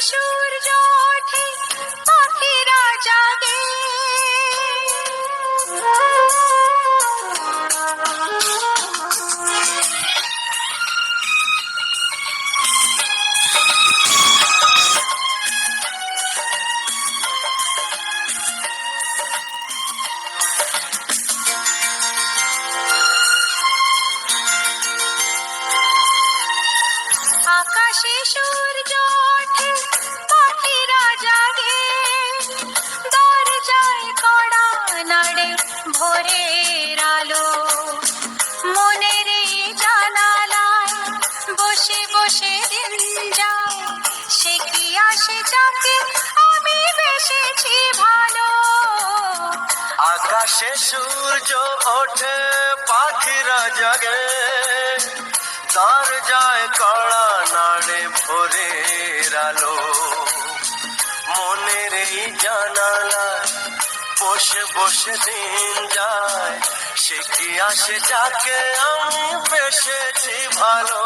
সূর্য ভোরের আলো। মনের জানালায় বসে বসে দিন যায় সে কি আসে যাকে আমি বেসেছি ভালো? আকাশে সূর্য ওঠে, পাখিরা জাগে। তার যায় কড়া নাড়ে ভোরের আলো। মনের এই জানালা বসে বসে দিন যায়। সে কি আসে যাকে আমি বেসেছি ভালো?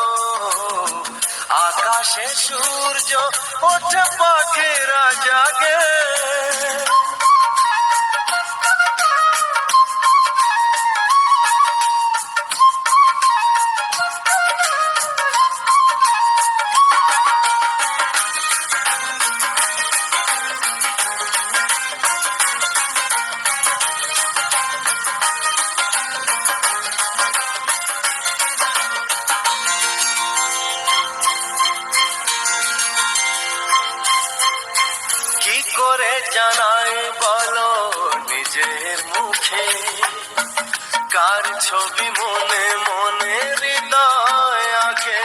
আকাশে সূর্য, ওঠে পাখিরা জাগে। করে জানাই বলো নিজের মুখে। কার ছবি মনে মনে হৃদয় আঁকে?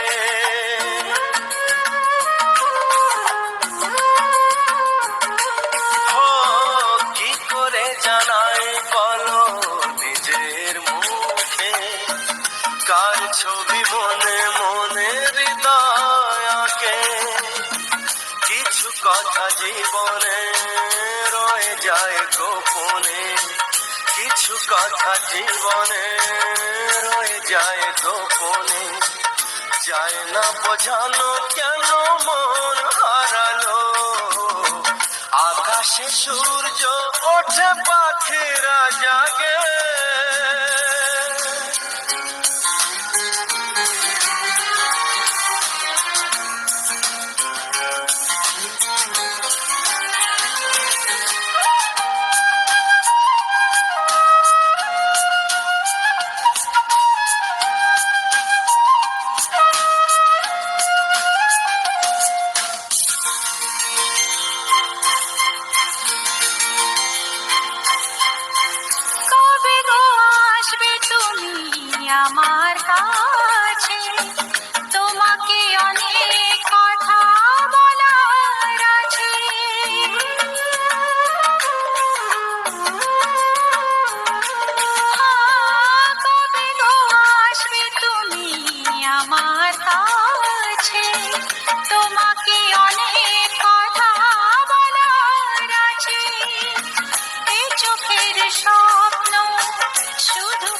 কি করে জানাই কথা জীবনে রয়ে যায় গোপনে। কিছু কথা জীবনে রয়ে যায় গোপনে। যায় না বোঝানো কেন মন হারালো? আকাশে সূর্য ওঠে পাখিরা জাগে।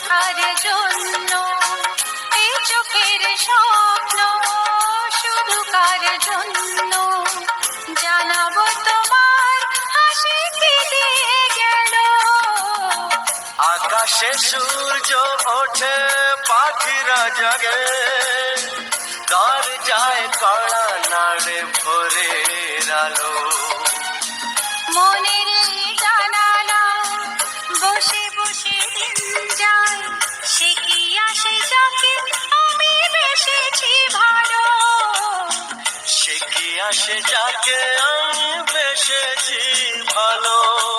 কার জন্য এই চোখের স্বপ্ন শুধু কার জন্য? জানাব তোমার হাসি গেল। আকাশে সূর্য ওঠে, পাখিরা জাগে। তার যায় কড়া নাড়ে ভোরের আলো। সে যাকে আমি বেসেছি ভালো।